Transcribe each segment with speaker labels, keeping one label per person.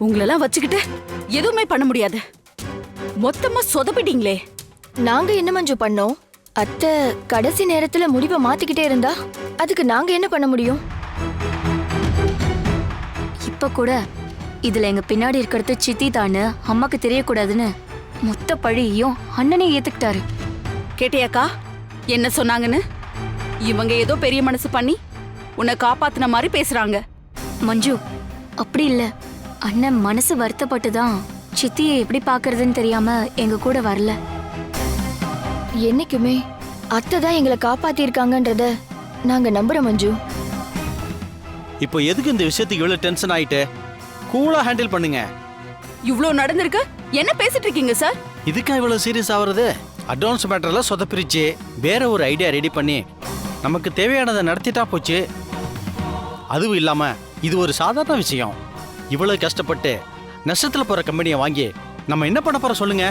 Speaker 1: உங்களெல்லாம் வச்சுக்கிட்டு எதுவுமே பண்ண முடியாது. மொத்தமா சொதப்பிட்டீங்களே.
Speaker 2: நாங்க என்ன மஞ்சு பண்ணோம்? அத்தை கடைசி நேரத்துல முடிவை மாத்திக்கிட்டே இருந்தா அதுக்கு நாங்க என்ன பண்ண முடியும்?
Speaker 3: இப்ப கூட இதுல எங்க பின்னாடி இருக்கிறது சித்தி தான்னு அம்மாக்கு தெரியக்கூடாதுன்னு மொத்த பழியையும் அண்ணனே ஏத்துக்கிட்டாரு.
Speaker 1: கேட்டியாக்கா? என்ன சொன்னாங்கன்னு? இவங்க ஏதோ பெரிய மனசு பண்ணி உன்னை காப்பாத்துன மாதிரி பேசுறாங்க.
Speaker 3: மஞ்சு அப்படி இல்ல. அண்ணன் மனசு வருத்தப்பட்டு தான் சித்தியை எப்படி பாக்குறதுன்னு தெரியாம எங்க கூட வரல.
Speaker 2: என்னைக்குமே அத்தை தான் எங்களை காப்பாத்திருக்காங்கன்றத நாங்க நம்புறோம் மஞ்சு.
Speaker 4: இப்போ எதுக்கு இந்த விஷயத்துக்கு இவ்வளவு டென்ஷன் ஆயிட்டு? கூலா ஹேண்டில் பண்ணுங்க.
Speaker 1: இவ்ளோ நடந்திருக்கு? என்ன பேசிட்டு இருக்கீங்க சார்
Speaker 4: இதுக்கா இவ்வளவு சீரியஸ் ஆகுறது? அட்வான்ஸ் மேட்டர்ல சொதப்பிரிச்சு. வேற ஒரு ஐடியா ரெடி பண்ணி நமக்கு தேவையானதை நடத்திட்டா போச்சு. அதுவும் இல்லாம இது ஒரு சாதாரண விஷயம். இவ்வளவு கஷ்டப்பட்டு நஷ்டத்துல போற கம்பெனியை வாங்கி நம்ம என்ன பண்ண போறோம் சொல்லுங்க.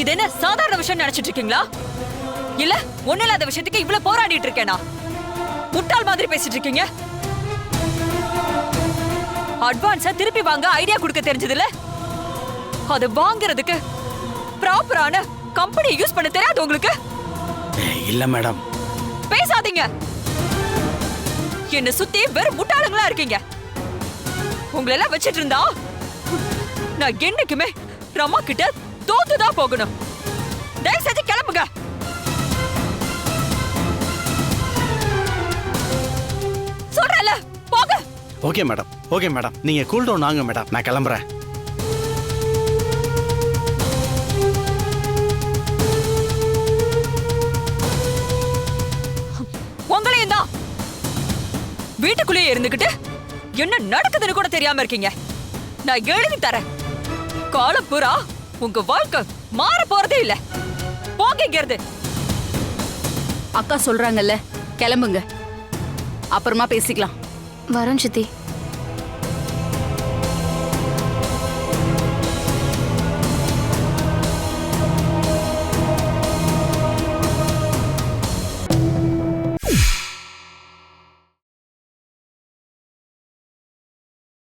Speaker 5: இது என்ன சாதாரண விஷயம் நினைச்சிட்டு இருக்கீங்களா? இல்ல ஒண்ணு இல்லாத விஷயத்துக்கு இவ்வளவு போராடிட்டு இருக்கேனா? முட்டாள் மாதிரி பேசிட்டு இருக்கீங்க. அட்வான்ஸா திருப்பி வாங்க ஐடியா கொடுக்க தெரிஞ்சதுல அது வாங்குறதுக்கு ப்ராப்பரான கம்பெனியை யூஸ் பண்ண தெரியாது உங்களுக்கு?
Speaker 4: இல்ல மேடம்.
Speaker 5: பேசாதீங்க. என்ன சுத்தி வெறும் முட்டாளுங்களா இருக்கீங்க. உங்களை எல்லாம் வச்சிட்டு இருந்தா நான் என்னைக்குமே ரமா கிட்ட தோத்துதான் போகணும். தயவு செஞ்சு கிளம்புங்க. சொல்றேன்ல போங்க.
Speaker 4: Okay madam okay madam. நீங்க கூல் டவுன் ஆகுங்க மேடம். நான் கிளம்புறேன்.
Speaker 5: உங்களையும் தான் வீட்டுக்குள்ளேயே இருந்துகிட்டு என்ன நடக்குதுன்னு கூட தெரியாம இருக்கீங்க. நான் எழுதி தரேன். காலம் பூரா உங்க வாழ்க்கை மாற போறதே இல்ல. போங்க
Speaker 1: அக்கா சொல்றாங்கல்ல கிளம்புங்க. அப்புறமா பேசிக்கலாம்.
Speaker 3: வரோம் சித்தி.